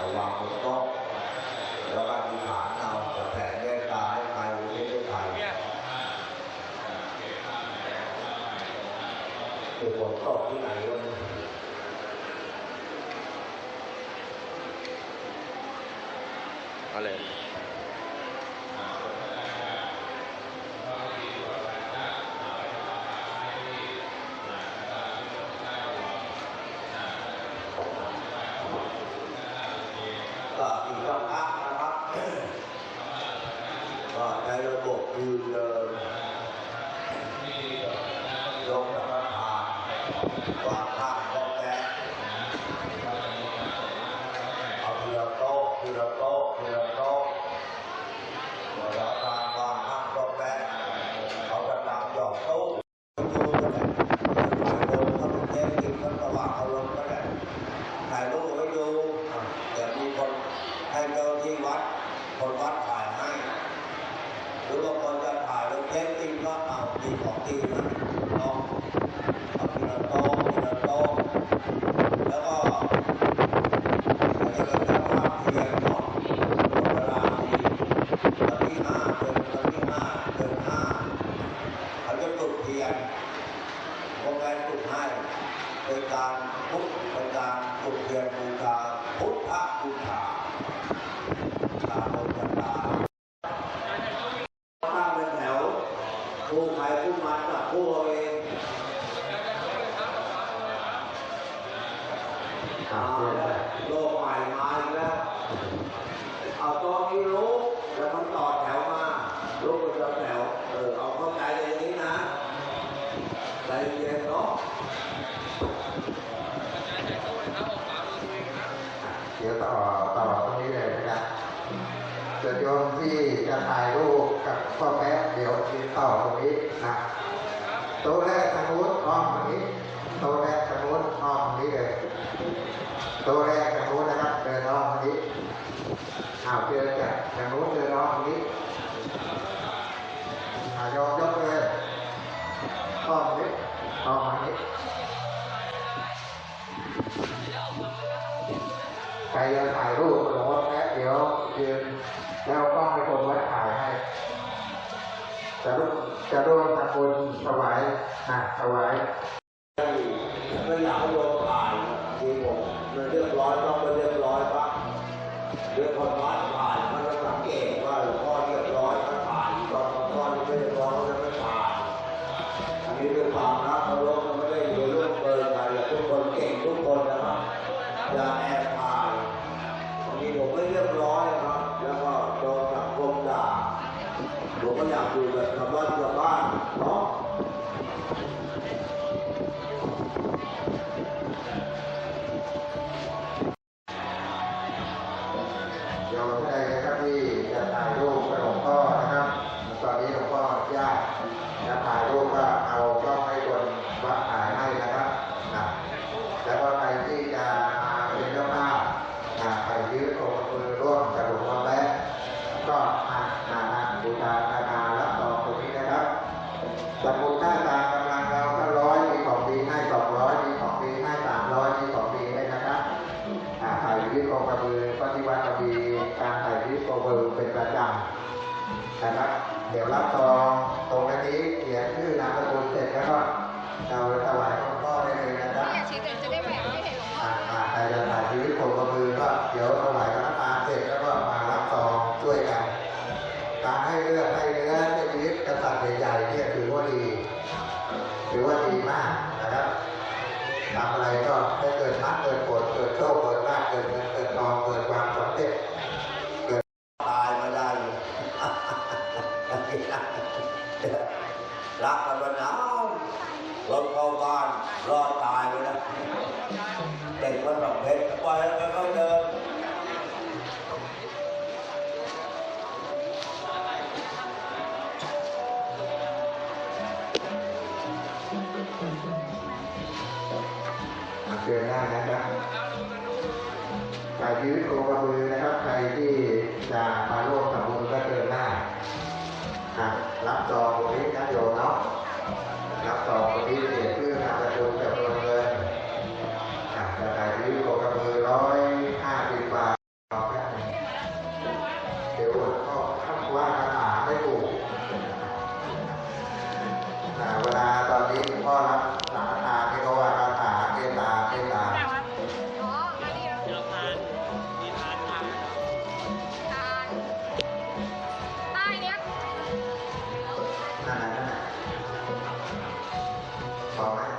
ระวังบนโต๊ะแล้วก็อธิษฐานเอาจะแผ่แยกตาให้ใครไม่ได้ใครคือฝนตกที่ไหนวะเอาเลย ก็อีกสักพักนะครับ ก็ใช้ระบบยืนเดินยกสังฆทานวางข้างก็แกะเอาทีละโต๊ะทีละโต๊ะทีละโต๊ะเวลาการวางข้างก็แกะเอากระดาษหยอกตู้ดูก็ได้ถ่ายลงถ้าเป็นเทปจริงก็ระหว่างเอาลงก็ได้ ถ่ายรูปไว้ดูอะเดี๋ยวมีคนให้เจ้าที่วัด คนวัดถ่ายให้ หรือว่าคนจะถ่ายลงเทปจริงก็เอา ทีของจริงนะลองเอาทีละโต๊ะทีละโต๊ะแล้วก็เดี๋ยวเราจะวางเทียนเนาะเวลาดีวันที่ห้าเดือนวันที่ห้าเดือนห้าเขาจะจุดเทียนโรงแรมจุดให้เป็นการพุทธเป็นการจุดเทียนบูชาพุทธบูชาชาบูชาตั้งเป็นแถวผู้ใครผู้มันกับผู้เอาเองเอาละโลกใหม่มาอีกแล้ว เอาตอนนี้รู้แล้วมันต่อแถวมารู้เป็นแถวเออเอาเข้าใจเลยอย่างนี้นะ ใจเย็น เดี๋ยวต่อต่อตรงนี้เลยนะครับส่วนโยมที่จะถ่ายรูปกับพ่อแป๊เดี๋ยวติดต่อตรงนี้นะโต๊ะแรกทางนู้นอ้อมตรงนี้โต๊ะแรกทางนู้นอ้อมตรงนี้เลยโต๊ะแรกทางนู้นนะครับเดินอ้อมตรงนี้อ้าวเจอจากทางนู้นเดินอ้อมตรงนี้อ่าโยมยกเลยอ้อมตรงนี้ อ้อมตรงนี้ใครจะถ่ายรูปหลวงนะเดี๋ยวยืนแล้วกล้องให้คนวัดถ่ายให้ จะร่วมจะร่วมทำบุญถวายนะถวายไม่อยากให้โดนถ่ายทีผมมันเรียบร้อยต้องไปเรียบร้อยปะเรียกคนวัดถ่ายมันจะสังเกต ผมก็ นะครับเดี๋ยวรับซองตรงนี้เขียนชื่อนามสกุลเสร็จแล้วก็เราถวายหลวงพ่อได้เลยนะครับเนี่ยชี้ตัวเองจะได้แหวกให้เห็นหลวงพ่ออ่าอ่าใครจะถ่ายชีวิตโคกระบือก็เดี๋ยวถวายพระทานเสร็จแล้วก็มารับซองช่วยกัน การให้เลือดให้เนื้อในชีวิตกษัตริย์ใหญ่ๆเนี่ยถือว่าดีถือว่าดีมากนะครับทำอะไรก็ให้เกิดมรรคเกิดผลเกิดโชคเกิดลาภเกิดเงินเกิดทองเกิดความสำเร็จ เดือนหน้านะครับกายชีวิตโคกระบือนะครับ ใครที่จะมาร่วมทำบุญก็เดือนหน้าอะรับจองตรงนี้นะโยมเนาะรับจองตรงนี้เสียชื่อนามสกุลจำนวนเงินอะจะถ่ายชีวิตโคกระ all right.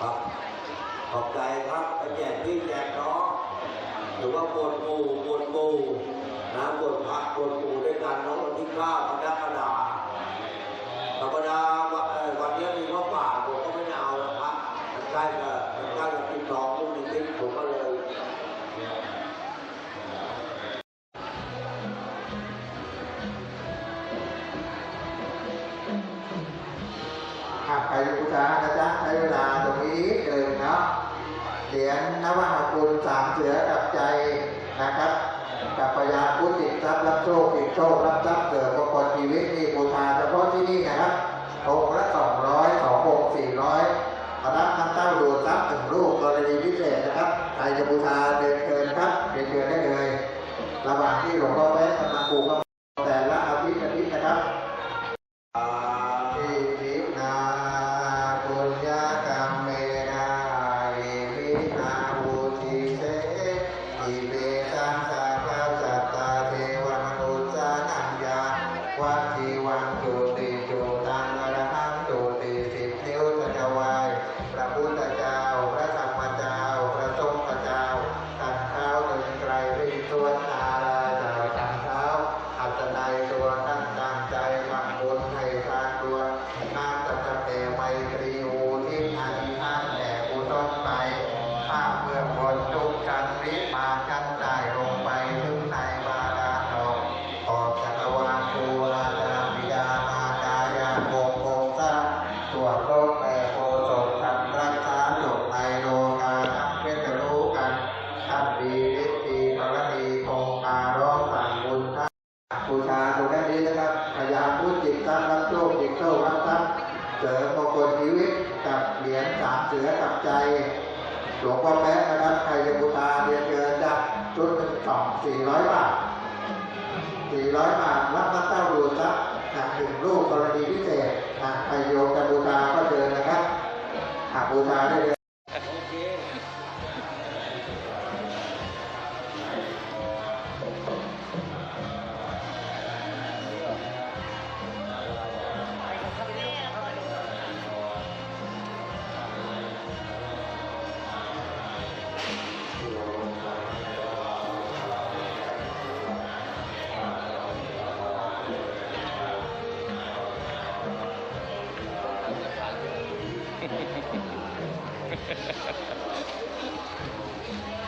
ครับ ขอบใจครับไปแจกพี่แจกน้องหรือว่าปวดปูปวดปูนะปวดพักปวดปูด้วยกันน้องวันที่เก้าพระดาธรรมดาวันนี้มีว่อป่าผมก็ไม่เอานะครับใกล้จะ อายุชานะจ๊ะใช้เวลาตรงนี้เดิมครับเหรียญนวหคุณสามเสือกับใจนะครับกับพยาพุทธิทรัพย์รับโชคติดโชครับทรัพย์เสือมกอบชีวิตมีบูชาเฉพาะที่นี่นะครับองค์ละสองร้อยสององค์สี่ร้อยพรับทั้งเต้าดูทรัพย์ถึงลูกกรณีพิเศษนะครับใครจะบูชาเดินเกินครับเดินเกินได้เลยระหว่างที่หลวงพ่อแป๊ะกำลังปลูก วางโยติ ดิจิทัลรัฒนเสริมมงคลชีวิตกับเหรียญสามเสือกับใจ หลวงพ่อแป๊ะนะครับใครจะบูชาเรียนเชิญจัดชุดหนึ่งสองสี่ร้อยบาทสี่ร้อยบาทรับมาเต้าดูรักหนึ่งรูปกรณีพิเศษหากใครโยกจะบูชาก็เชิญนะครับหากบูชาได้ ハハハハ。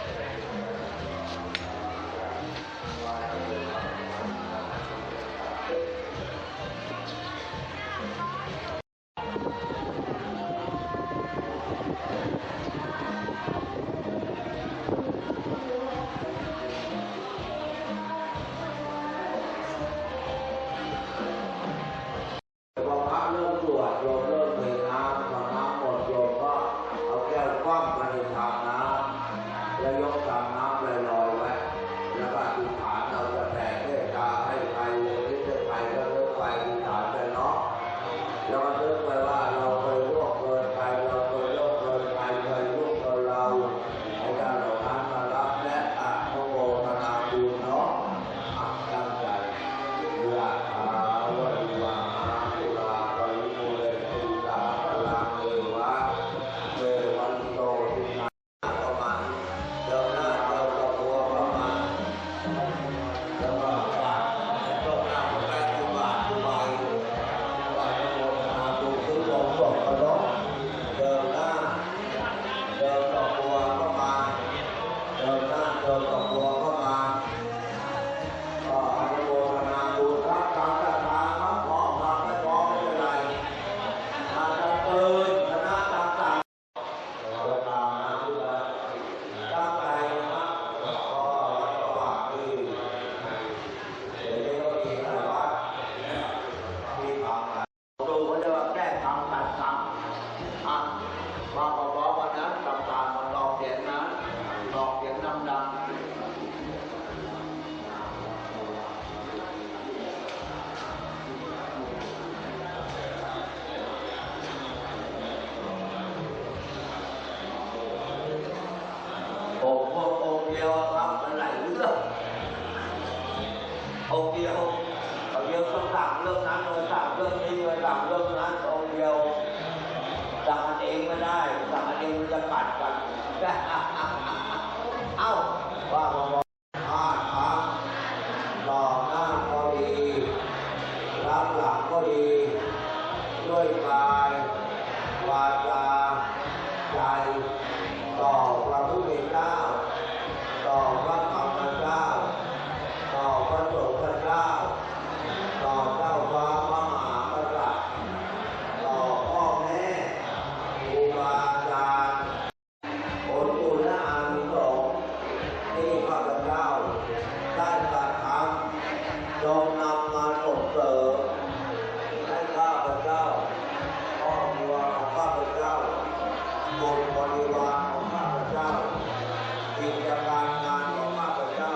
กิจการงานของข้าพเจ้า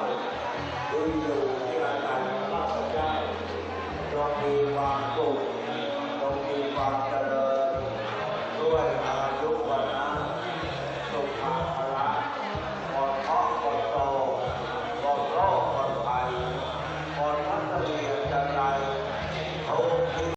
ที่อยู่ที่อาจารยของข้าพเจ้าจงมีความสุขจงมีความเจริญ